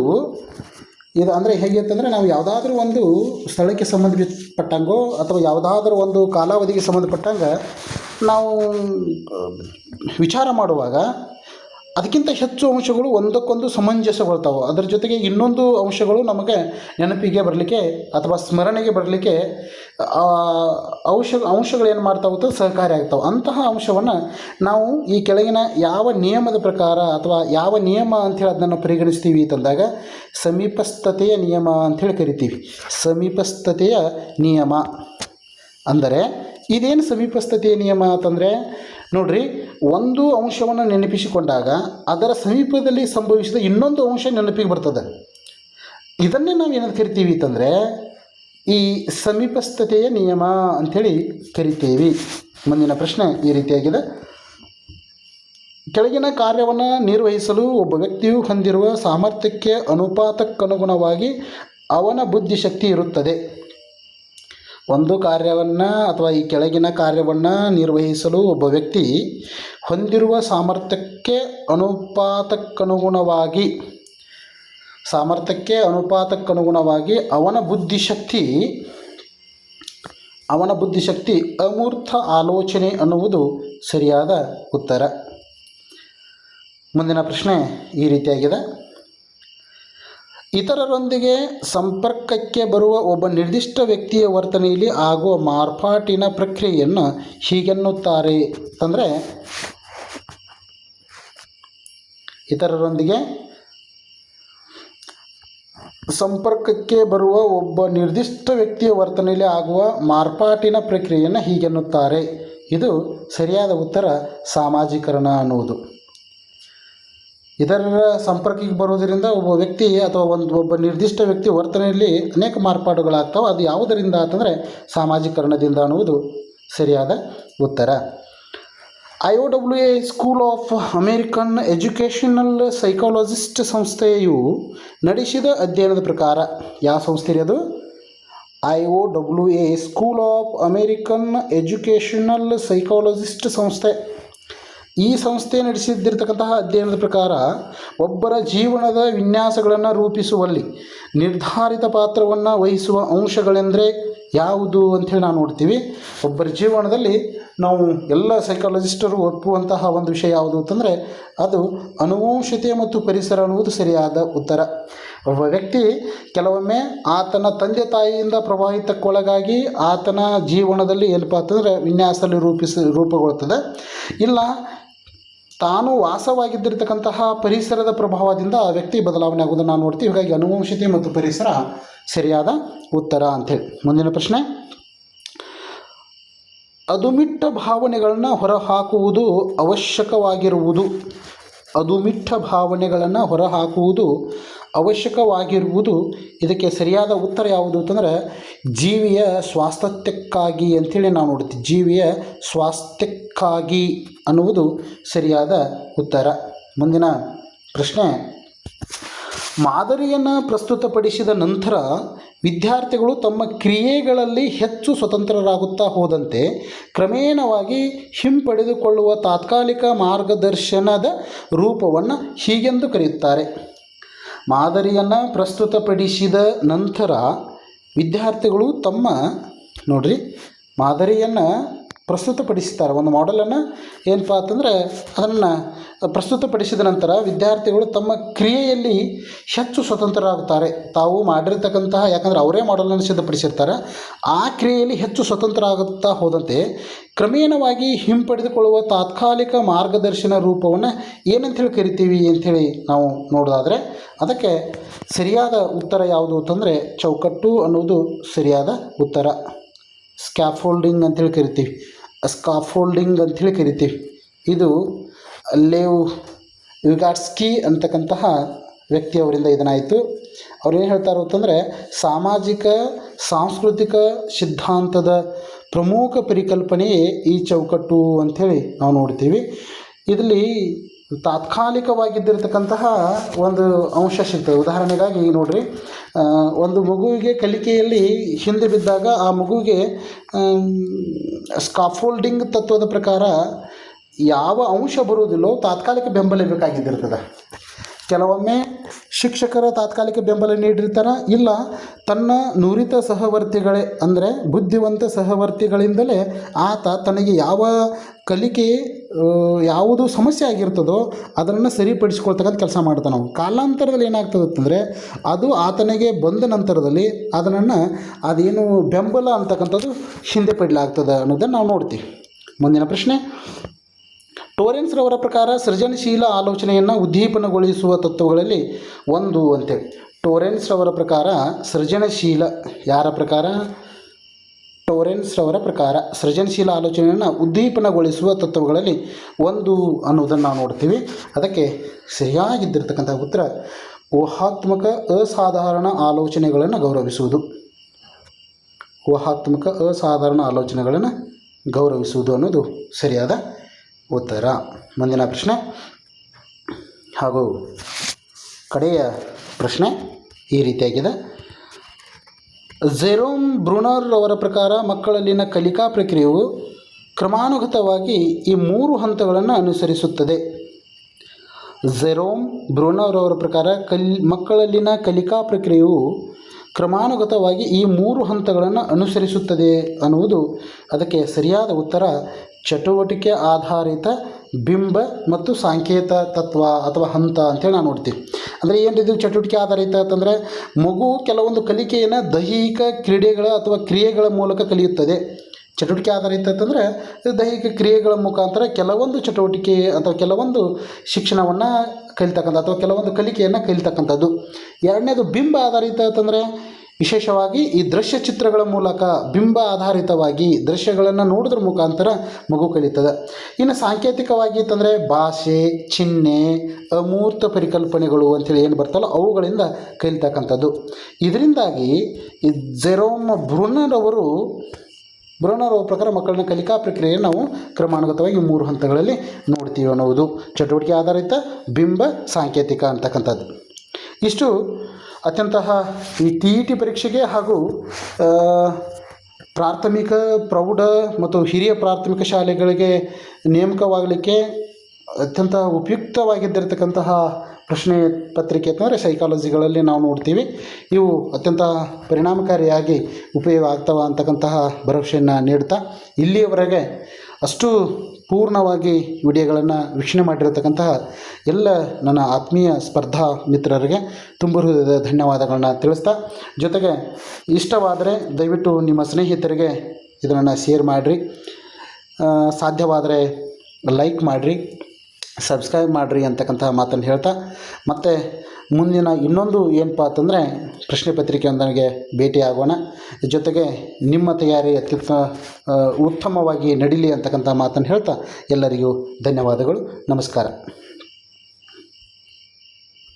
ಇದು ಅಂದರೆ ಹೇಗೆ ಅಂತಂದರೆ ನಾವು ಯಾವುದಾದ್ರೂ ಒಂದು ಸ್ಥಳಕ್ಕೆ ಸಂಬಂಧಪಟ್ಟಂಗೋ ಅಥವಾ ಯಾವುದಾದ್ರೂ ಒಂದು ಕಾಲಾವಧಿಗೆ ಸಂಬಂಧಪಟ್ಟಂಗೆ ನಾವು ವಿಚಾರ ಮಾಡುವಾಗ ಅದಕ್ಕಿಂತ ಹೆಚ್ಚು ಅಂಶಗಳು ಒಂದಕ್ಕೊಂದು ಸಮಂಜಸಗೊಳ್ತಾವೆ. ಅದರ ಜೊತೆಗೆ ಇನ್ನೊಂದು ಅಂಶಗಳು ನಮಗೆ ನೆನಪಿಗೆ ಬರಲಿಕ್ಕೆ ಅಥವಾ ಸ್ಮರಣೆಗೆ ಬರಲಿಕ್ಕೆ ಅಂಶ ಅಂಶಗಳು ಏನು ಮಾಡ್ತಾವೆ ಸಹಕಾರಿ ಆಗ್ತಾವೆ. ಅಂತಹ ಅಂಶವನ್ನು ನಾವು ಈ ಕೆಳಗಿನ ಯಾವ ನಿಯಮದ ಪ್ರಕಾರ ಅಥವಾ ಯಾವ ನಿಯಮ ಅಂಥೇಳಿ ಅದನ್ನು ಪರಿಗಣಿಸ್ತೀವಿ ಅಂತಂದಾಗ ಸಮೀಪಸ್ಥತೆಯ ನಿಯಮ ಅಂಥೇಳಿ ಕರಿತೀವಿ. ಸಮೀಪಸ್ಥತೆಯ ನಿಯಮ ಅಂದರೆ ಇದೇನು ಸಮೀಪಸ್ಥತೆಯ ನಿಯಮ ಅಂತಂದರೆ, ನೋಡ್ರಿ, ಒಂದು ಅಂಶವನ್ನು ನೆನಪಿಸಿಕೊಂಡಾಗ ಅದರ ಸಮೀಪದಲ್ಲಿ ಸಂಭವಿಸಿದ ಇನ್ನೊಂದು ಅಂಶ ನೆನಪಿಗೆ ಬರ್ತದೆ. ಇದನ್ನೇ ನಾವು ಏನಂತ ಕರಿತೀವಿ ಅಂತಂದರೆ, ಈ ಸಮೀಪಸ್ಥತೆಯ ನಿಯಮ ಅಂಥೇಳಿ ಕರಿತೀವಿ. ಮುಂದಿನ ಪ್ರಶ್ನೆ ಈ ರೀತಿಯಾಗಿದೆ. ಕೆಳಗಿನ ಕಾರ್ಯವನ್ನು ನಿರ್ವಹಿಸಲು ಒಬ್ಬ ವ್ಯಕ್ತಿಯು ಹೊಂದಿರುವ ಸಾಮರ್ಥ್ಯಕ್ಕೆ ಅನುಪಾತಕ್ಕನುಗುಣವಾಗಿ ಅವನ ಬುದ್ಧಿಶಕ್ತಿ ಇರುತ್ತದೆ. ಒಂದು ಕಾರ್ಯವನ್ನು ಅಥವಾ ಈ ಕೆಳಗಿನ ಕಾರ್ಯವನ್ನು ನಿರ್ವಹಿಸಲು ಒಬ್ಬ ವ್ಯಕ್ತಿ ಹೊಂದಿರುವ ಸಾಮರ್ಥ್ಯಕ್ಕೆ ಅನುಪಾತಕ್ಕನುಗುಣವಾಗಿ ಸಾಮರ್ಥ್ಯಕ್ಕೆ ಅನುಪಾತಕ್ಕನುಗುಣವಾಗಿ ಅವನ ಬುದ್ಧಿಶಕ್ತಿ ಅವನ ಬುದ್ಧಿಶಕ್ತಿ ಅಮೂರ್ತ ಆಲೋಚನೆ ಅನ್ನುವುದು ಸರಿಯಾದ ಉತ್ತರ. ಮುಂದಿನ ಪ್ರಶ್ನೆ ಈ ರೀತಿಯಾಗಿದೆ. ಇತರರೊಂದಿಗೆ ಸಂಪರ್ಕಕ್ಕೆ ಬರುವ ಒಬ್ಬ ನಿರ್ದಿಷ್ಟ ವ್ಯಕ್ತಿಯ ವರ್ತನೆಯಲ್ಲಿ ಆಗುವ ಮಾರ್ಪಾಟಿನ ಪ್ರಕ್ರಿಯೆಯನ್ನು ಹೀಗೆನ್ನುತ್ತಾರೆ. ಅಂದರೆ ಇತರರೊಂದಿಗೆ ಸಂಪರ್ಕಕ್ಕೆ ಬರುವ ಒಬ್ಬ ನಿರ್ದಿಷ್ಟ ವ್ಯಕ್ತಿಯ ವರ್ತನೆಯಲ್ಲಿ ಆಗುವ ಮಾರ್ಪಾಟಿನ ಪ್ರಕ್ರಿಯೆಯನ್ನು ಹೀಗೆನ್ನುತ್ತಾರೆ. ಇದು ಸರಿಯಾದ ಉತ್ತರ, ಸಾಮಾಜೀಕರಣ ಅನ್ನುವುದು. ಇದರ ಸಂಪರ್ಕಕ್ಕೆ ಬರುವುದರಿಂದ ಒಬ್ಬ ವ್ಯಕ್ತಿ ಅಥವಾ ಒಂದು ಒಬ್ಬ ನಿರ್ದಿಷ್ಟ ವ್ಯಕ್ತಿ ವರ್ತನೆಯಲ್ಲಿ ಅನೇಕ ಮಾರ್ಪಾಡುಗಳಾಗ್ತವೆ. ಅದು ಯಾವುದರಿಂದ ಅಂತಂದರೆ ಸಾಮಾಜೀಕರಣದಿಂದ ಅನ್ನುವುದು ಸರಿಯಾದ ಉತ್ತರ. I O W A school of American educational psychologist ಸಂಸ್ಥೆಯು ನಡೆಸಿದ ಅಧ್ಯಯನದ ಪ್ರಕಾರ, ಯಾವ ಸಂಸ್ಥೆ ಅದು? I O W A school of American educational psychologist ಸಂಸ್ಥೆ. ಈ ಸಂಸ್ಥೆ ನಡೆಸಿದ್ದಿರತಕ್ಕಂತಹ ಅಧ್ಯಯನದ ಪ್ರಕಾರ ಒಬ್ಬರ ಜೀವನದ ವಿನ್ಯಾಸಗಳನ್ನು ರೂಪಿಸುವಲ್ಲಿ ನಿರ್ಧಾರಿತ ಪಾತ್ರವನ್ನು ವಹಿಸುವ ಅಂಶಗಳೆಂದರೆ ಯಾವುದು ಅಂಥೇಳಿ ನಾವು ನೋಡ್ತೀವಿ. ಒಬ್ಬರ ಜೀವನದಲ್ಲಿ ನಾವು ಎಲ್ಲ ಸೈಕಾಲಜಿಸ್ಟರು ಒಪ್ಪುವಂತಹ ಒಂದು ವಿಷಯ ಯಾವುದು ಅಂತಂದರೆ ಅದು ಅನುವಂಶತೆ ಮತ್ತು ಪರಿಸರ ಅನ್ನುವುದು ಸರಿಯಾದ ಉತ್ತರ. ಒಬ್ಬ ವ್ಯಕ್ತಿ ಕೆಲವೊಮ್ಮೆ ಆತನ ತಂದೆ ತಾಯಿಯಿಂದ ಪ್ರವಾಹಿತಕ್ಕೊಳಗಾಗಿ ಆತನ ಜೀವನದಲ್ಲಿ ಏನಪ್ಪ ಅಂತಂದರೆ ವಿನ್ಯಾಸದಲ್ಲಿ ರೂಪಿಸಿ ರೂಪುಗೊಳ್ತದೆ. ಇಲ್ಲ ತಾನು ವಾಸವಾಗಿದ್ದಿರತಕ್ಕಂತಹ ಪರಿಸರದ ಪ್ರಭಾವದಿಂದ ವ್ಯಕ್ತಿ ಬದಲಾವಣೆ ಆಗುವುದನ್ನು ನಾವು ನೋಡ್ತೀವಿ. ಹೀಗಾಗಿ ಅನುವಂಶತೆ ಮತ್ತು ಪರಿಸರ ಸರಿಯಾದ ಉತ್ತರ ಅಂಥೇಳಿ ಮುಂದಿನ ಪ್ರಶ್ನೆ. ಅದುಮಿಟ್ಟ ಭಾವನೆಗಳನ್ನು ಹೊರಹಾಕುವುದು ಅವಶ್ಯಕವಾಗಿರುವುದು. ಅದುಮಿಟ್ಟ ಭಾವನೆಗಳನ್ನು ಹೊರಹಾಕುವುದು ಅವಶ್ಯಕವಾಗಿರುವುದು ಇದಕ್ಕೆ ಸರಿಯಾದ ಉತ್ತರ ಯಾವುದು ಅಂತಂದರೆ ಜೀವಿಯ ಸ್ವಾಸ್ಥ್ಯಕ್ಕಾಗಿ ಅಂಥೇಳಿ ನಾವು ನೋಡ್ತೀವಿ ಜೀವಿಯ ಸ್ವಾಸ್ಥ್ಯಕ್ಕಾಗಿ ಅನ್ನುವುದು ಸರಿಯಾದ ಉತ್ತರ. ಮುಂದಿನ ಪ್ರಶ್ನೆ, ಮಾದರಿಯನ್ನು ಪ್ರಸ್ತುತಪಡಿಸಿದ ನಂತರ ವಿದ್ಯಾರ್ಥಿಗಳು ತಮ್ಮ ಕ್ರಿಯೆಗಳಲ್ಲಿ ಹೆಚ್ಚು ಸ್ವತಂತ್ರರಾಗುತ್ತಾ ಹೋದಂತೆ ಕ್ರಮೇಣವಾಗಿ ಹಿಂಪಡೆದುಕೊಳ್ಳುವ ತಾತ್ಕಾಲಿಕ ಮಾರ್ಗದರ್ಶನದ ರೂಪವನ್ನು ಹೀಗೆಂದು ಕರೆಯುತ್ತಾರೆ. ಮಾದರಿಯನ್ನು ಪ್ರಸ್ತುತಪಡಿಸಿದ ನಂತರ ವಿದ್ಯಾರ್ಥಿಗಳು ತಮ್ಮ ನೋಡ್ರಿ ಮಾದರಿಯನ್ನು ಪ್ರಸ್ತುತಪಡಿಸ್ತಾರೆ. ಒಂದು ಮಾಡೆಲನ್ನು ಏನಪ್ಪ ಅಂತಂದರೆ ಅದನ್ನು ಪ್ರಸ್ತುತಪಡಿಸಿದ ನಂತರ ವಿದ್ಯಾರ್ಥಿಗಳು ತಮ್ಮ ಕ್ರಿಯೆಯಲ್ಲಿ ಹೆಚ್ಚು ಸ್ವತಂತ್ರರಾಗುತ್ತಾರೆ. ತಾವು ಮಾಡಿರ್ತಕ್ಕಂತಹ, ಯಾಕಂದರೆ ಅವರೇ ಮಾಡೆಲನ್ನು ಸಿದ್ಧಪಡಿಸಿರ್ತಾರೆ, ಆ ಕ್ರಿಯೆಯಲ್ಲಿ ಹೆಚ್ಚು ಸ್ವತಂತ್ರ ಆಗುತ್ತಾ ಹೋದಂತೆ ಕ್ರಮೇಣವಾಗಿ ಹಿಂಪಡೆದುಕೊಳ್ಳುವ ತಾತ್ಕಾಲಿಕ ಮಾರ್ಗದರ್ಶನ ರೂಪವನ್ನು ಏನಂತೇಳಿ ಕರಿತೀವಿ ಅಂಥೇಳಿ ನಾವು ನೋಡೋದಾದರೆ ಅದಕ್ಕೆ ಸರಿಯಾದ ಉತ್ತರ ಯಾವುದು ಅಂತಂದರೆ ಚೌಕಟ್ಟು ಅನ್ನೋದು ಸರಿಯಾದ ಉತ್ತರ. ಸ್ಕ್ಯಾಫೋಲ್ಡಿಂಗ್ ಅಂತೇಳಿ ಕರಿತೀವಿ. ಸ್ಕಾಫೋಲ್ಡಿಂಗ್ ಅಂಥೇಳಿ ಕರಿತೀವಿ. ಇದು ಲೇವ್ ವಿಗಾಟ್ಸ್ಕಿ ಅಂತಕ್ಕಂತಹ ವ್ಯಕ್ತಿಯವರಿಂದ ಇದನ್ನಾಯಿತು. ಅವ್ರು ಏನು ಹೇಳ್ತಾರೆ ಅಂತಂದರೆ ಸಾಮಾಜಿಕ, ಸಾಂಸ್ಕೃತಿಕ ಸಿದ್ಧಾಂತದ ಪ್ರಮುಖ ಪರಿಕಲ್ಪನೆಯೇ ಈ ಚೌಕಟ್ಟು ಅಂಥೇಳಿ ನಾವು ನೋಡ್ತೀವಿ. ಇದರಲ್ಲಿ ತಾತ್ಕಾಲಿಕವಾಗಿದ್ದಿರತಕ್ಕಂತಹ ಒಂದು ಅಂಶ ಸಿಗ್ತದೆ ಉದಾಹರಣೆಗಾಗಿ ನೋಡಿರಿ ಒಂದು ಮಗುವಿಗೆ ಕಲಿಕೆಯಲ್ಲಿ ಹಿಂದೆ ಬಿದ್ದಾಗ ಆ ಮಗುವಿಗೆ ಸ್ಕಾಫೋಲ್ಡಿಂಗ್ ತತ್ವದ ಪ್ರಕಾರ ಯಾವ ಅಂಶ ಬರುವುದಿಲ್ಲೋ ತಾತ್ಕಾಲಿಕ ಬೆಂಬಲ ಬೇಕಾಗಿದ್ದಿರ್ತದೆ. ಕೆಲವೊಮ್ಮೆ ಶಿಕ್ಷಕರ ತಾತ್ಕಾಲಿಕ ಬೆಂಬಲ ನೀಡಿರ್ತಾರೆ, ಇಲ್ಲ ತನ್ನ ನುರಿತ ಸಹವರ್ತಿಗಳೇ, ಅಂದರೆ ಬುದ್ಧಿವಂತ ಸಹವರ್ತಿಗಳಿಂದಲೇ ಆತ ತನಗೆ ಯಾವ ಕಲಿಕೆ ಯಾವುದು ಸಮಸ್ಯೆ ಆಗಿರ್ತದೋ ಅದನ್ನು ಸರಿಪಡಿಸ್ಕೊಳ್ತಕ್ಕಂಥ ಕೆಲಸ ಮಾಡ್ತಾನೆ ನಾವು. ಕಾಲಾಂತರದಲ್ಲಿ ಏನಾಗ್ತದೆ ಅಂತಂದರೆ ಅದು ಆತನಿಗೆ ಬಂದ ನಂತರದಲ್ಲಿ ಅದನ್ನು ಅದೇನು ಬೆಂಬಲ ಅಂತಕ್ಕಂಥದ್ದು ಹಿಂದೆ ಪಡಲಾಗ್ತದೆ ಅನ್ನೋದನ್ನು ನಾವು ನೋಡ್ತೀವಿ. ಮುಂದಿನ ಪ್ರಶ್ನೆ. ಟೋರೆನ್ಸ್ರವರ ಪ್ರಕಾರ ಸೃಜನಶೀಲ ಆಲೋಚನೆಯನ್ನು ಉದ್ದೀಪನಗೊಳಿಸುವ ತತ್ವಗಳಲ್ಲಿ ಒಂದು ಅಂತೇಳಿ ಟೋರೆನ್ಸ್ರವರ ಪ್ರಕಾರ ಸೃಜನಶೀಲ ಯಾರ ಪ್ರಕಾರ? ಟೋರೆನ್ಸ್ರವರ ಪ್ರಕಾರ ಸೃಜನಶೀಲ ಆಲೋಚನೆಯನ್ನು ಉದ್ದೀಪನಗೊಳಿಸುವ ತತ್ವಗಳಲ್ಲಿ ಒಂದು ಅನ್ನೋದನ್ನು ನಾವು ನೋಡ್ತೀವಿ. ಅದಕ್ಕೆ ಸರಿಯಾಗಿದ್ದಿರತಕ್ಕಂಥ ಉತ್ತರ, ಊಹಾತ್ಮಕ ಅಸಾಧಾರಣ ಆಲೋಚನೆಗಳನ್ನು ಗೌರವಿಸುವುದು. ಊಹಾತ್ಮಕ ಅಸಾಧಾರಣ ಆಲೋಚನೆಗಳನ್ನು ಗೌರವಿಸುವುದು ಅನ್ನೋದು ಸರಿಯಾದ ಉತ್ತರ. ಮುಂದಿನ ಪ್ರಶ್ನೆ ಹಾಗೂ ಕಡೆಯ ಪ್ರಶ್ನೆ ಈ ರೀತಿಯಾಗಿದೆ. ಜೆರೋಮ್ ಬ್ರೂನರ್ ಅವರ ಪ್ರಕಾರ ಮಕ್ಕಳಲ್ಲಿನ ಕಲಿಕಾ ಪ್ರಕ್ರಿಯೆಯು ಕ್ರಮಾನುಗತವಾಗಿ ಈ ಮೂರು ಹಂತಗಳನ್ನು ಅನುಸರಿಸುತ್ತದೆ. ಜೆರೋಮ್ ಬ್ರೂನರ್ ಅವರ ಪ್ರಕಾರ ಕಲ್, ಮಕ್ಕಳಲ್ಲಿನ ಕಲಿಕಾ ಪ್ರಕ್ರಿಯೆಯು ಕ್ರಮಾನುಗತವಾಗಿ ಈ ಮೂರು ಹಂತಗಳನ್ನು ಅನುಸರಿಸುತ್ತದೆ ಅನ್ನುವುದು ಅದಕ್ಕೆ ಸರಿಯಾದ ಉತ್ತರ ಚಟುವಟಿಕೆ ಆಧಾರಿತ ಬಿಂಬ ಮತ್ತು ಸಾಂಕೇತ ತತ್ವ ಅಥವಾ ಹಂತ ಅಂತೇಳಿ ನಾವು ನೋಡ್ತೀವಿ. ಅಂದರೆ ಏನು ಇದು ಚಟುವಟಿಕೆ ಆಧಾರಿತ ಅಂತಂದರೆ ಮಗು ಕೆಲವೊಂದು ಕಲಿಕೆಯನ್ನು ದೈಹಿಕ ಕ್ರೀಡೆಗಳ ಅಥವಾ ಕ್ರಿಯೆಗಳ ಮೂಲಕ ಕಲಿಯುತ್ತದೆ. ಚಟುವಟಿಕೆ ಆಧಾರಿತ ಅಂತಂದರೆ ದೈಹಿಕ ಕ್ರಿಯೆಗಳ ಮುಖಾಂತರ ಕೆಲವೊಂದು ಚಟುವಟಿಕೆ ಅಥವಾ ಕೆಲವೊಂದು ಶಿಕ್ಷಣವನ್ನು ಕಲಿತಕ್ಕಂಥ ಅಥವಾ ಕೆಲವೊಂದು ಕಲಿಕೆಯನ್ನು ಕಲಿತಕ್ಕಂಥದ್ದು. ಎರಡನೇದು ಬಿಂಬ ಆಧಾರಿತ ಅಂತಂದರೆ ವಿಶೇಷವಾಗಿ ಈ ದೃಶ್ಯ ಚಿತ್ರಗಳ ಮೂಲಕ ಬಿಂಬ ಆಧಾರಿತವಾಗಿ ದೃಶ್ಯಗಳನ್ನು ನೋಡೋದ್ರ ಮುಖಾಂತರ ಮಗು ಕಲಿತದೆ. ಇನ್ನು ಸಾಂಕೇತಿಕವಾಗಿ ಅಂತಂದರೆ ಭಾಷೆ, ಚಿಹ್ನೆ, ಅಮೂರ್ತ ಪರಿಕಲ್ಪನೆಗಳು ಅಂತೇಳಿ ಏನು ಬರ್ತಲ್ಲ ಅವುಗಳಿಂದ ಕಲಿತಕ್ಕಂಥದ್ದು. ಇದರಿಂದಾಗಿ ಈ ಜೆರೋಮ್ ಬ್ರುನರ್ ಅವರು ಪ್ರಕಾರ ಮಕ್ಕಳನ್ನ ಕಲಿಕಾ ಪ್ರಕ್ರಿಯೆ ನಾವು ಕ್ರಮಾನುಗತವಾಗಿ ಮೂರು ಹಂತಗಳಲ್ಲಿ ನೋಡ್ತೀವಿ ಅನ್ನೋದು ಚಟುವಟಿಕೆ ಆಧಾರಿತ, ಬಿಂಬ, ಸಾಂಕೇತಿಕ ಅಂತಕ್ಕಂಥದ್ದು. ಇಷ್ಟು ಅತ್ಯಂತ ಈ ಟಿ ಇ ಟಿ ಪರೀಕ್ಷೆಗೆ ಹಾಗೂ ಪ್ರಾಥಮಿಕ ಪ್ರೌಢ ಮತ್ತು ಹಿರಿಯ ಪ್ರಾಥಮಿಕ ಶಾಲೆಗಳಿಗೆ ನೇಮಕವಾಗಲಿಕ್ಕೆ ಅತ್ಯಂತ ಉಪಯುಕ್ತವಾಗಿದ್ದಿರತಕ್ಕಂತಹ ಪ್ರಶ್ನೆ ಪತ್ರಿಕೆ ಅಂತಂದರೆ ಸೈಕಾಲಜಿಗಳಲ್ಲಿ ನಾವು ನೋಡ್ತೀವಿ. ಇವು ಅತ್ಯಂತ ಪರಿಣಾಮಕಾರಿಯಾಗಿ ಉಪಯೋಗ ಆಗ್ತವೆ ಅಂತಕ್ಕಂತಹ ಭರವಸೆಯನ್ನು ನೀಡ್ತಾ ಇಲ್ಲಿಯವರೆಗೆ ಅಷ್ಟು ಪೂರ್ಣವಾಗಿ ವಿಡಿಯೋಗಳನ್ನು ವೀಕ್ಷಣೆ ಮಾಡಿರತಕ್ಕಂತಹ ಎಲ್ಲ ನನ್ನ ಆತ್ಮೀಯ ಸ್ಪರ್ಧಾ ಮಿತ್ರರಿಗೆ ತುಂಬ ಹೃದಯದ ಧನ್ಯವಾದಗಳನ್ನ ತಿಳಿಸ್ತಾ, ಜೊತೆಗೆ ಇಷ್ಟವಾದರೆ ದಯವಿಟ್ಟು ನಿಮ್ಮ ಸ್ನೇಹಿತರಿಗೆ ಇದನ್ನು ಶೇರ್ ಮಾಡಿರಿ. ಸಾಧ್ಯವಾದರೆ ಲೈಕ್ ಮಾಡಿರಿ ಸಬ್ಸ್ಕ್ರೈಬ್ ಮಾಡಿರಿ ಅಂತಕ್ಕಂತಹ ಮಾತನ್ನು ಹೇಳ್ತಾ, ಮತ್ತು ಮುಂದಿನ ಇನ್ನೊಂದು ಏನಪ್ಪ ಅಂತಂದರೆ ಪ್ರಶ್ನೆ ಪತ್ರಿಕೆಯೊಂದನಿಗೆ ಭೇಟಿಯಾಗೋಣ ಜೊತೆಗೆ ನಿಮ್ಮ ತಯಾರಿ ಅತ್ಯುತ್ತ ಉತ್ತಮವಾಗಿ ನಡೀಲಿ ಅಂತಕ್ಕಂಥ ಮಾತನ್ನು ಹೇಳ್ತಾ ಎಲ್ಲರಿಗೂ ಧನ್ಯವಾದಗಳು. ನಮಸ್ಕಾರ.